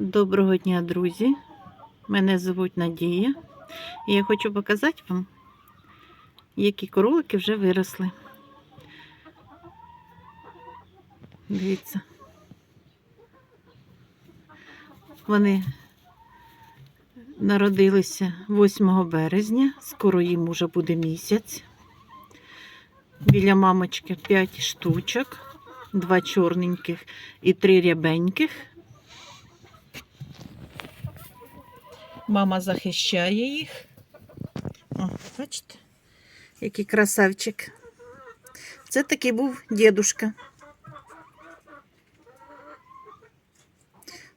Доброго дня, друзі! Мене звуть Надія. І я хочу показати вам, які кролики вже виросли. Дивіться. Вони народилися 8 березня, скоро їм уже буде місяць. Біля мамочки 5 штучок, два чорненьких і три рябеньких. Мама захищає їх. О, бачите, який красавчик. Це такий був дідушка.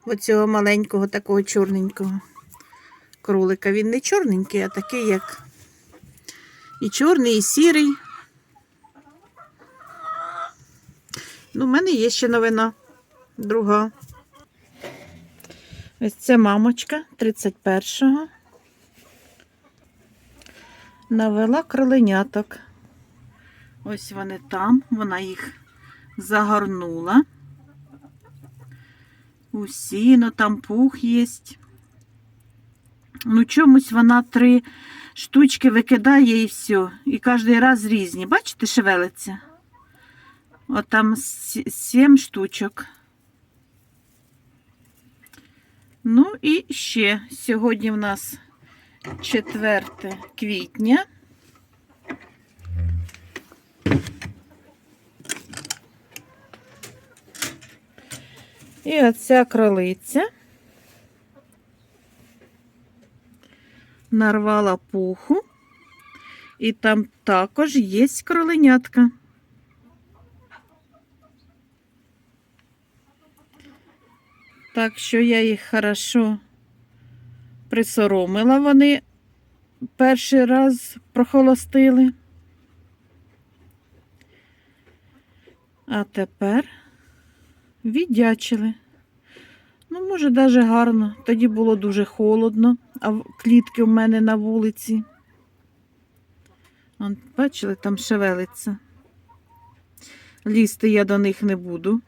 Оцього маленького, такого чорненького кролика. Він не чорненький, а такий, як і чорний, і сірий. Ну, в мене є ще новина друга. Ось це мамочка 31-го. Навела кроленяток. Ось вони там, вона їх загорнула. Усі, ну там пух є. Ну, чомусь вона три штучки викидає і все. І кожен раз різні. Бачите, шевелиться? От там сім штучок. Ну і ще сьогодні в нас 4 квітня. І оця кролиця нарвала пуху, і там також є кроленятка. Так що я їх хорошо присоромила. Вони перший раз прохолостили. А тепер віддячили. Ну, може, навіть гарно. Тоді було дуже холодно, а клітки в мене на вулиці. Бачили, там шевелиться. Лізти я до них не буду.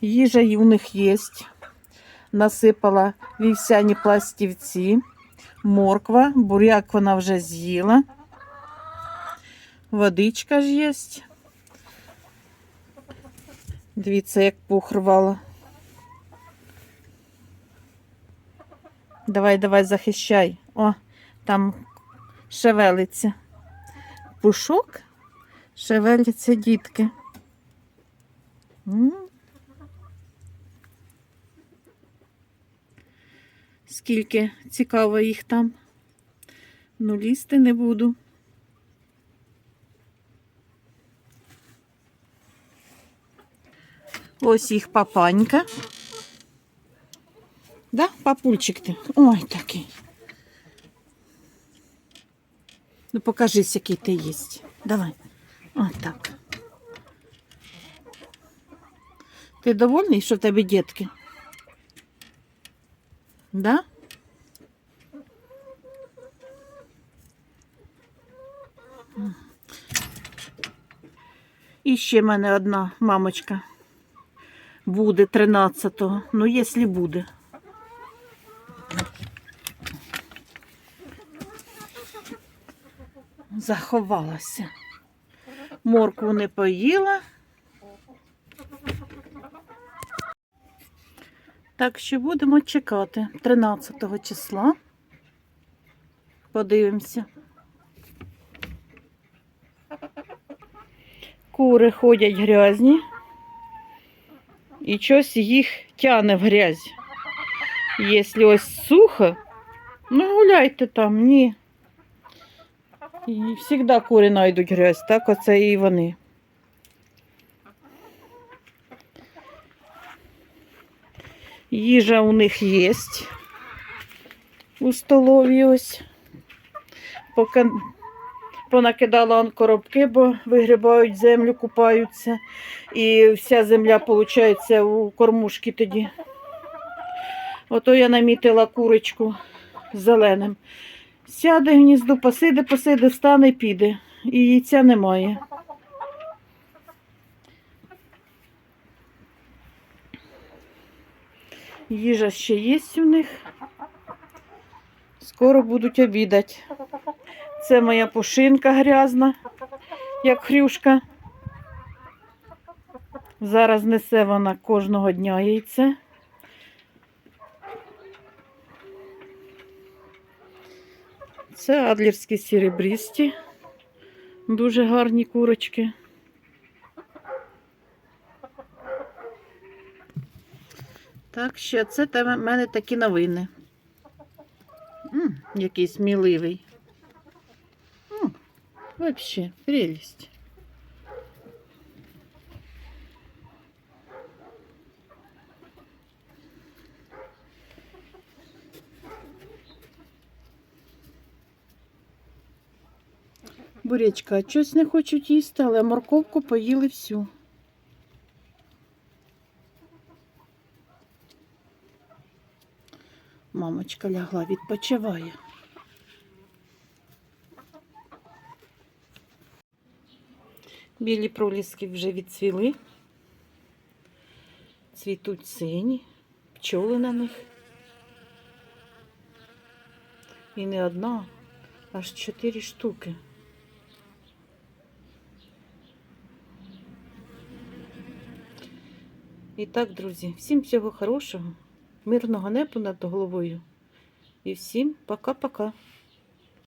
Їжа у них є. Насипала вівсяні пластівці, морква, буряк вона вже з'їла. Водичка ж є. Дивіться, як пух рвала. Давай, давай, захищай. О, там шевелиться. Пушок, шевеляться дітки. М. Скільки цікаво їх там. Ну, лізти не буду. Ось їх папанька. Да, папульчик ти? Ой, такий. Ну, покажись, який ти є. Давай. Ось так. Ти довольний, що в тебе дітки? Да? І ще в мене одна мамочка буде 13-го. Ну, якщо буде. Заховалася. Моркву не поїла. Так що будемо чекати 13 числа. Подивимося. Кури ходять грязні. І щось їх тяне в грязь. Якщо ось сухо, ну гуляйте там, ні. І завжди кури знайдуть грязь, так оце і вони. Їжа у них є. У столові ось. Поки понакидала он коробки, бо вигрібають землю, купаються. І вся земля, виходить, у кормушки тоді. Ото я намітила курочку зеленим. Сяде в гнізду, посиде, посиде, встане, піде. І яйця немає. Їжа ще є у них. Скоро будуть обідати. Це моя пушинка грязна, як хрюшка. Зараз несе вона кожного дня яйце. Це адлерські серебристі. Дуже гарні курочки. Так, ще це в мене такі новини. М, який сміливий. М, Вообще, прелість. Бурячка, щось не хочуть їсти, але морковку поїли всю. Мамочка лягла, відпочиває. Білі проліски вже відцвіли. Цвітуть сині, пчоли на них. І не одна, аж чотири штуки. І так, друзі, всім всього хорошого, мирного неба над головою. І всім пока-пока.